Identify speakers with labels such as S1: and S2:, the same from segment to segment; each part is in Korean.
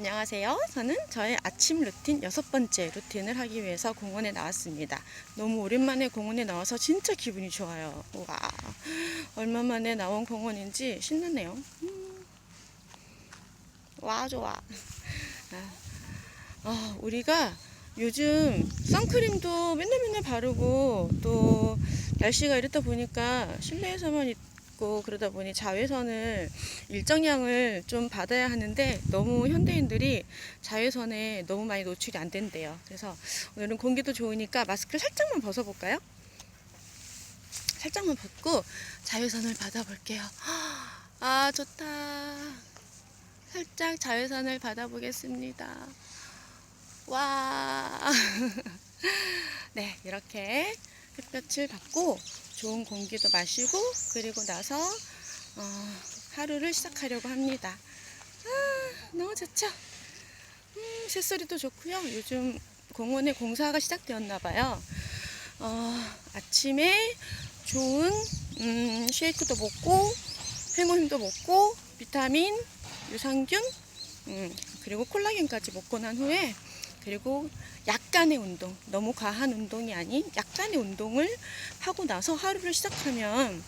S1: 안녕하세요. 저는 저의 아침 루틴 여섯 번째 루틴을 하기 위해서 공원에 나왔습니다. 너무 오랜만에 공원에 나와서 진짜 기분이 좋아요. 와, 얼마 만에 나온 공원인지 신나네요. 음. 와, 좋아. 아, 아, 우리가 요즘 선크림도 맨날 맨날 바르고 또 날씨가 이렇다 보니까 실내에서만 있고 그러다 보니 자외선을 일정량을 좀 받아야 하는데 너무 현대인들이 자외선에 너무 많이 노출이 안 된대요. 그래서 오늘은 공기도 좋으니까 마스크를 살짝만 벗어볼까요? 살짝만 벗고 자외선을 받아볼게요. 아, 좋다. 살짝 자외선을 받아보겠습니다. 와. 네, 이렇게 햇볕을 받고 좋은 공기도 마시고 그리고 나서 어, 하루를 시작하려고 합니다. 아, 너무 좋죠? 음, 새소리도 좋고요. 요즘 공원에 공사가 시작되었나 봐요. 어, 아침에 좋은 음, 쉐이크도 먹고 해모힘도 먹고 비타민, 유산균, 음, 그리고 콜라겐까지 먹고 난 후에 그리고 약간의 운동, 너무 과한 운동이 아닌 약간의 운동을 하고 나서 하루를 시작하면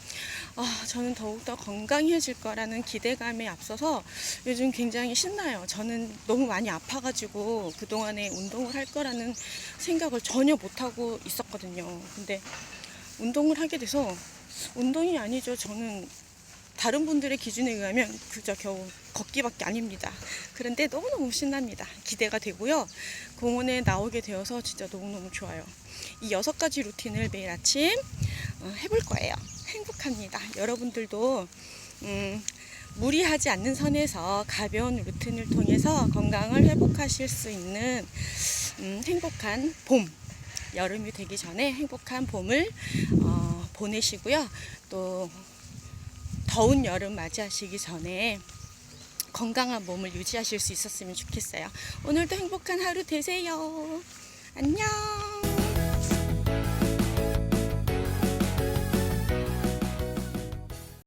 S1: 아, 저는 더욱더 건강해질 거라는 기대감에 앞서서 요즘 굉장히 신나요. 저는 너무 많이 아파가지고 그동안에 운동을 할 거라는 생각을 전혀 못하고 있었거든요. 근데 운동을 하게 돼서 운동이 아니죠. 저는 다른 분들의 기준에 의하면 그저 겨우 걷기밖에 아닙니다. 그런데 너무너무 신납니다. 기대가 되고요. 공원에 나오게 되어서 진짜 너무너무 좋아요. 이 여섯 가지 루틴을 매일 아침 어, 해볼 거예요. 행복합니다. 여러분들도 음, 무리하지 않는 선에서 가벼운 루틴을 통해서 건강을 회복하실 수 있는 음, 행복한 봄, 여름이 되기 전에 행복한 봄을 어, 보내시고요. 또 더운 여름 맞이하시기 전에 건강한 몸을 유지하실 수 있었으면 좋겠어요. 오늘도 행복한 하루 되세요. 안녕.